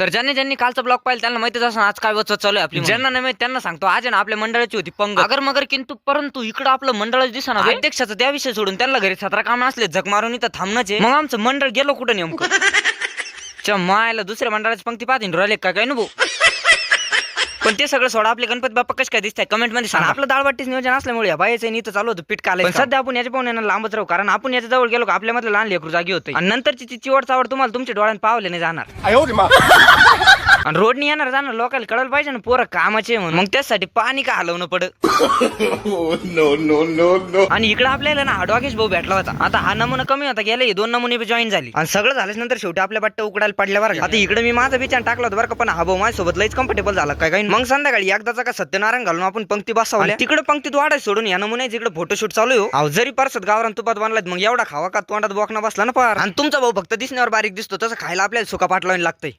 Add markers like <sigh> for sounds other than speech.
तर ज्यांनी ज्यांनी कालचा ब्लॉग पाहिलं त्यांना माहितीच असं आज काय वचत चालू आहे आपली ज्यांना नाही माहीत त्यांना सांगतो. आज आहे ना आपल्या मंडळाची होती पंग अगर मगर किंतु परंतु इकडं आपलं मंडळच दिसना अध्यक्षाचं त्या विषय सोडून त्यांना घरी सतरा काम असले जग मारून इथं थांबणंच आहे. मग आमचं मंडळ गेलो कुठं नेमकं? <laughs> मायला दुसऱ्या मंडळाची पंक्ती पाहते राहिले काय काय नको पण ते सगळं सोडा. आपले गणपती बाप्पा कसे काय दिसतात कमेंटमध्ये सांगा. आपलं दाळवाटीच नियोजन असल्यामुळे बायचं नाही तर चालू होतं. पीठ काल सध्या आपण याच्या पाहुण्यांना लांबच राहू. कारण आपण याच्या जवळ गेलो आपल्यामधलं लहान लेकरू जागी होते आणि नंतरची ती चिवड चावड तुम्हाला तुमच्या डोळ्यांना पावले नाही जाणार. आणि रोडनी येणार जाणार लोकांना कळलं पाहिजे ना पोरं कामाचे आहे म्हणून. मग त्यासाठी पाणी का हलवणं पड? <laughs> Oh! आणि इकडे आपल्याला ना हा डॉगेश भाऊ भेटला होता. आता हा नमुना कमी होता गेले हे दोन नमुने जॉईन झाली. आणि सगळं झाल्याच नंतर शेवटी आपल्या बट्ट उकडायला पडल्यावर आता इकडे मी माझा विचार टाकला होता बरं का पण हा भाऊ माझ्यासोबत लईच कम्फर्टेबल झाला काय काय मग संध्याकाळी एकदाचा का सत्यनारायण घालून आपण पंक्ती बसवल्या. तिकडे पंक्तीत वाढाय सोडून या नमुने जिकडे फोटोशूट चालू आहे हो. अहो जरी परसत गावरान तुपात बनलात मग एवढा खावा का तोंडात बोकना बसला ना पार? आणि तुमचा भाऊ फक्त दिसण्यावर बारीक दिसतो तसं खायला आपल्याला सुका पाटलावून लागतंय.